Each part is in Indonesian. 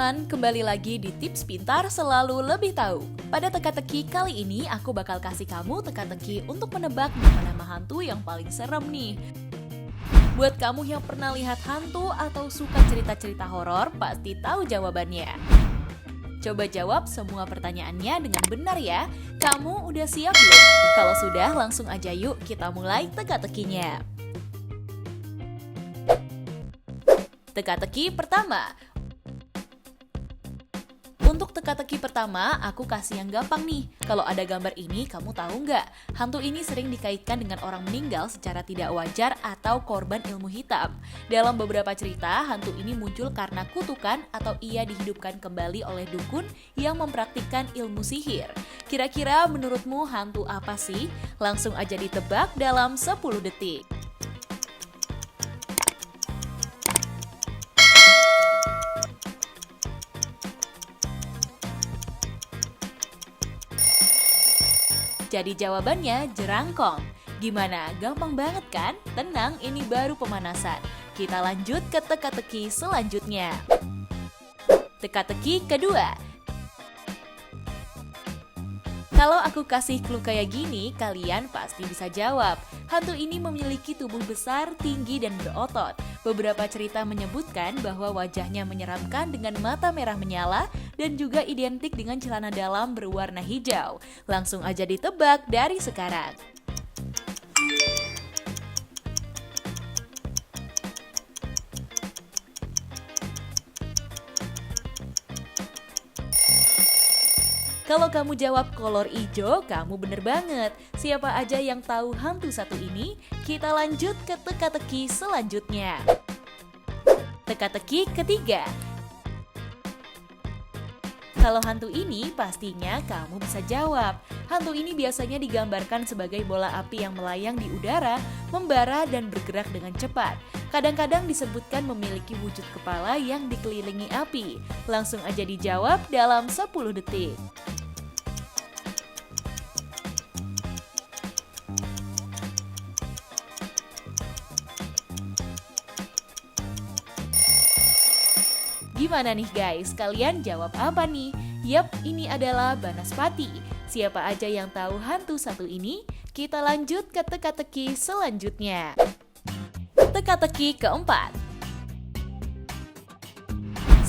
teman-teman, kembali lagi di Tips Pintar Selalu Lebih Tahu. Pada teka-teki kali ini, aku bakal kasih kamu teka-teki untuk menebak nama-nama hantu yang paling serem nih. Buat kamu yang pernah lihat hantu atau suka cerita-cerita horor, pasti tahu jawabannya. Coba jawab semua pertanyaannya dengan benar ya. Kamu udah siap belum? Kalau sudah, langsung aja yuk kita mulai teka-tekinya. Teka-teki pertama, untuk teka-teki pertama, aku kasih yang gampang nih. Kalau ada gambar ini, kamu tahu nggak? Hantu ini sering dikaitkan dengan orang meninggal secara tidak wajar atau korban ilmu hitam. Dalam beberapa cerita, hantu ini muncul karena kutukan atau ia dihidupkan kembali oleh dukun yang mempraktikkan ilmu sihir. Kira-kira menurutmu hantu apa sih? Langsung aja ditebak dalam 10 detik. Jadi jawabannya jerangkong. Gimana? Gampang banget kan? Tenang, ini baru pemanasan. Kita lanjut ke teka-teki selanjutnya. Teka-teki kedua. Kalau aku kasih clue kayak gini, kalian pasti bisa jawab. Hantu ini memiliki tubuh besar, tinggi, dan berotot. Beberapa cerita menyebutkan bahwa wajahnya menyeramkan dengan mata merah menyala dan juga identik dengan celana dalam berwarna hijau. Langsung aja ditebak dari sekarang. Kalau kamu jawab kolor hijau, kamu bener banget. Siapa aja yang tahu hantu satu ini? Kita lanjut ke teka-teki selanjutnya. Teka-teki ketiga. Kalau hantu ini pastinya kamu bisa jawab. Hantu ini biasanya digambarkan sebagai bola api yang melayang di udara, membara dan bergerak dengan cepat. Kadang-kadang disebutkan memiliki wujud kepala yang dikelilingi api. Langsung aja dijawab dalam 10 detik. Gimana nih guys, kalian jawab apa nih? Yap, ini adalah Banaspati. Siapa aja yang tahu hantu satu ini? Kita lanjut ke teka-teki selanjutnya. Teka-teki keempat.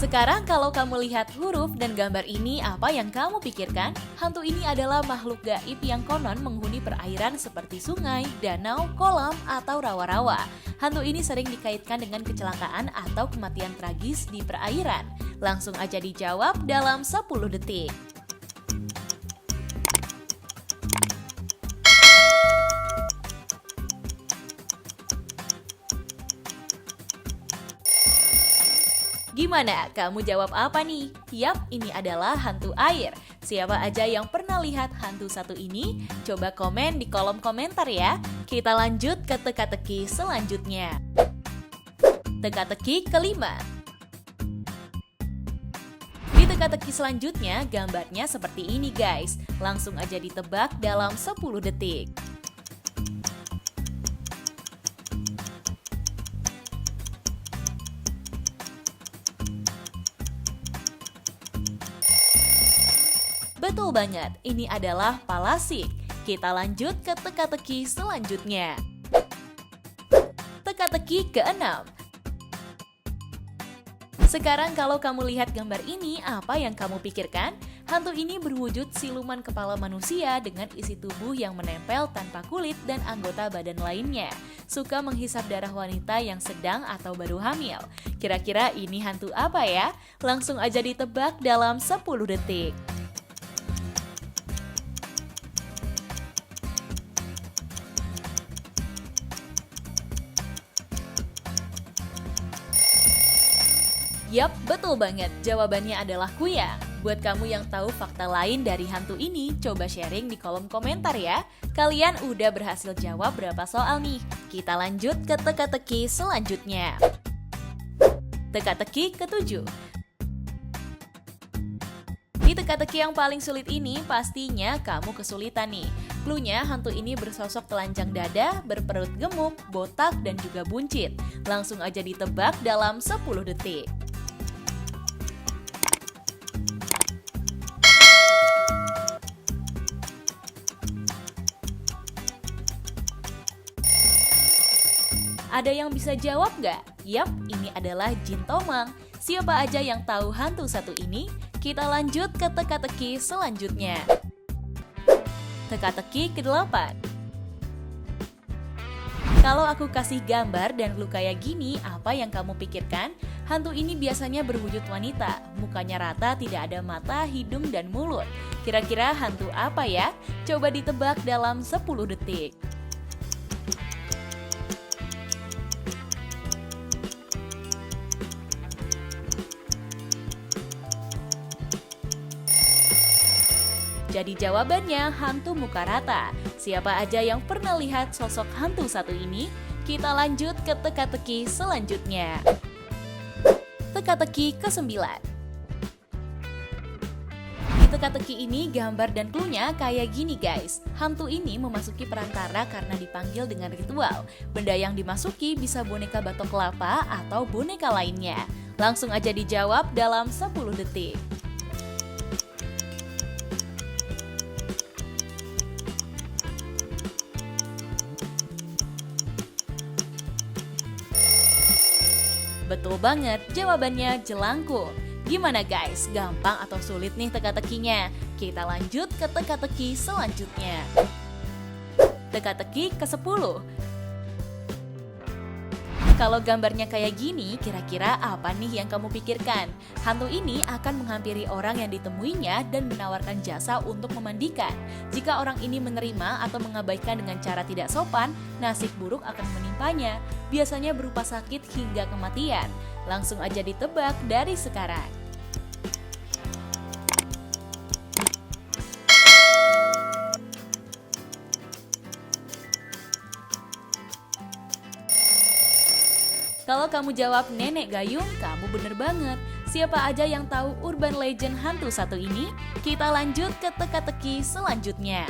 Sekarang kalau kamu lihat huruf dan gambar ini, apa yang kamu pikirkan? Hantu ini adalah makhluk gaib yang konon menghuni perairan seperti sungai, danau, kolam, atau rawa-rawa. Hantu ini sering dikaitkan dengan kecelakaan atau kematian tragis di perairan. Langsung aja dijawab dalam 10 detik. Gimana? Kamu jawab apa nih? Yap, ini adalah hantu air. Siapa aja yang pernah lihat hantu satu ini? Coba komen di kolom komentar ya. Kita lanjut ke teka-teki selanjutnya. Teka-teki kelima. Di teka-teki selanjutnya, gambarnya seperti ini guys. Langsung aja ditebak dalam 10 detik. Betul banget, ini adalah palasik. Kita lanjut ke teka-teki selanjutnya. Teka-teki keenam. Sekarang kalau kamu lihat gambar ini, apa yang kamu pikirkan? Hantu ini berwujud siluman kepala manusia dengan isi tubuh yang menempel tanpa kulit dan anggota badan lainnya. Suka menghisap darah wanita yang sedang atau baru hamil. Kira-kira ini hantu apa ya? Langsung aja ditebak dalam 10 detik. Yap, betul banget. Jawabannya adalah kuyang. Buat kamu yang tahu fakta lain dari hantu ini, coba sharing di kolom komentar ya. Kalian udah berhasil jawab berapa soal nih? Kita lanjut ke teka-teki selanjutnya. Teka-teki ketujuh. Di teka-teki yang paling sulit ini, pastinya kamu kesulitan nih. Klunya, hantu ini bersosok telanjang dada, berperut gemuk, botak, dan juga buncit. Langsung aja ditebak dalam 10 detik. Ada yang bisa jawab nggak? Yap, ini adalah Jin Tomang. Siapa aja yang tahu hantu satu ini? Kita lanjut ke teka-teki selanjutnya. Teka-teki ke-8. Kalau aku kasih gambar dan lu kayak gini, apa yang kamu pikirkan? Hantu ini biasanya berwujud wanita, mukanya rata, tidak ada mata, hidung, dan mulut. Kira-kira hantu apa ya? Coba ditebak dalam 10 detik. Jadi jawabannya hantu muka rata. Siapa aja yang pernah lihat sosok hantu satu ini? Kita lanjut ke teka-teki selanjutnya. Teka-teki ke-9. Di teka-teki ini gambar dan clue-nya kayak gini guys. Hantu ini memasuki perantara karena dipanggil dengan ritual. Benda yang dimasuki bisa boneka batok kelapa atau boneka lainnya. Langsung aja dijawab dalam 10 detik. Betul banget, jawabannya jelangkung. Gimana guys, gampang atau sulit nih teka-tekinya? Kita lanjut ke teka-teki selanjutnya. Teka-teki ke-10. Kalau gambarnya kayak gini, kira-kira apa nih yang kamu pikirkan? Hantu ini akan menghampiri orang yang ditemuinya dan menawarkan jasa untuk memandikan. Jika orang ini menerima atau mengabaikan dengan cara tidak sopan, nasib buruk akan menimpanya, biasanya berupa sakit hingga kematian. Langsung aja ditebak dari sekarang. Kamu jawab nenek gayung, kamu bener banget. Siapa aja yang tahu urban legend hantu satu ini? Kita lanjut ke teka-teki selanjutnya.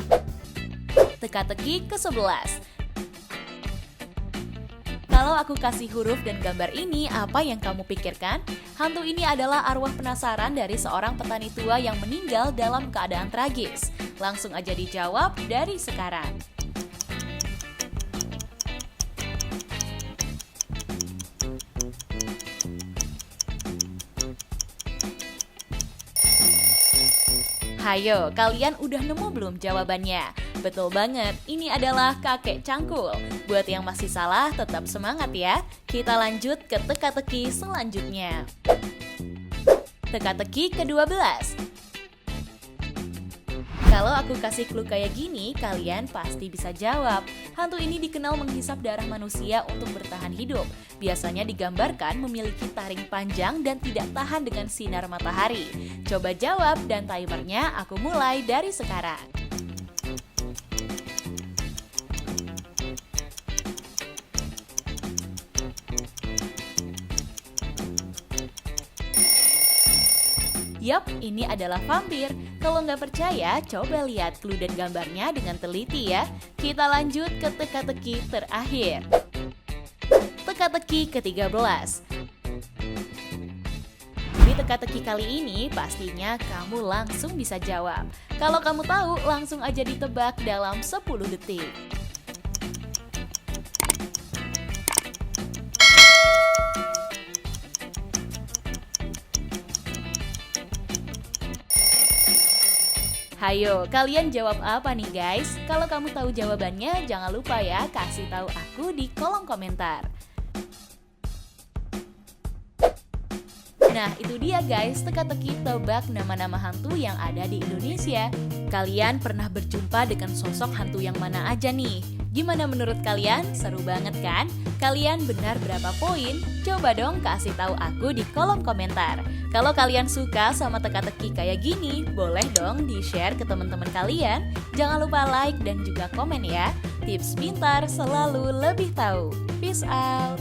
Teka-teki ke-11. Kalau aku kasih huruf dan gambar ini, apa yang kamu pikirkan? Hantu ini adalah arwah penasaran dari seorang petani tua yang meninggal dalam keadaan tragis. Langsung aja dijawab dari sekarang. Hayo, kalian udah nemu belum jawabannya? Betul banget, ini adalah kakek cangkul. Buat yang masih salah, tetap semangat ya. Kita lanjut ke teka-teki selanjutnya. Teka-teki ke-12. Kalau aku kasih clue kayak gini, kalian pasti bisa jawab. Hantu ini dikenal menghisap darah manusia untuk bertahan hidup. Biasanya digambarkan memiliki taring panjang dan tidak tahan dengan sinar matahari. Coba jawab dan timernya aku mulai dari sekarang. Yap, ini adalah vampir. Kalau nggak percaya, coba lihat clue dan gambarnya dengan teliti ya. Kita lanjut ke teka-teki terakhir. Teka-teki ke-13. Di teka-teki kali ini, pastinya kamu langsung bisa jawab. Kalau kamu tahu, langsung aja ditebak dalam 10 detik. Hayo, kalian jawab apa nih guys? Kalau kamu tahu jawabannya, jangan lupa ya kasih tahu aku di kolom komentar. Nah, itu dia guys, teka-teki tebak nama-nama hantu yang ada di Indonesia. Kalian pernah berjumpa dengan sosok hantu yang mana aja nih? Gimana menurut kalian? Seru banget kan? Kalian benar berapa poin? Coba dong kasih tahu aku di kolom komentar. Kalau kalian suka sama teka-teki kayak gini, boleh dong di-share ke teman-teman kalian. Jangan lupa like dan juga komen ya. Tips pintar selalu lebih tahu. Peace out.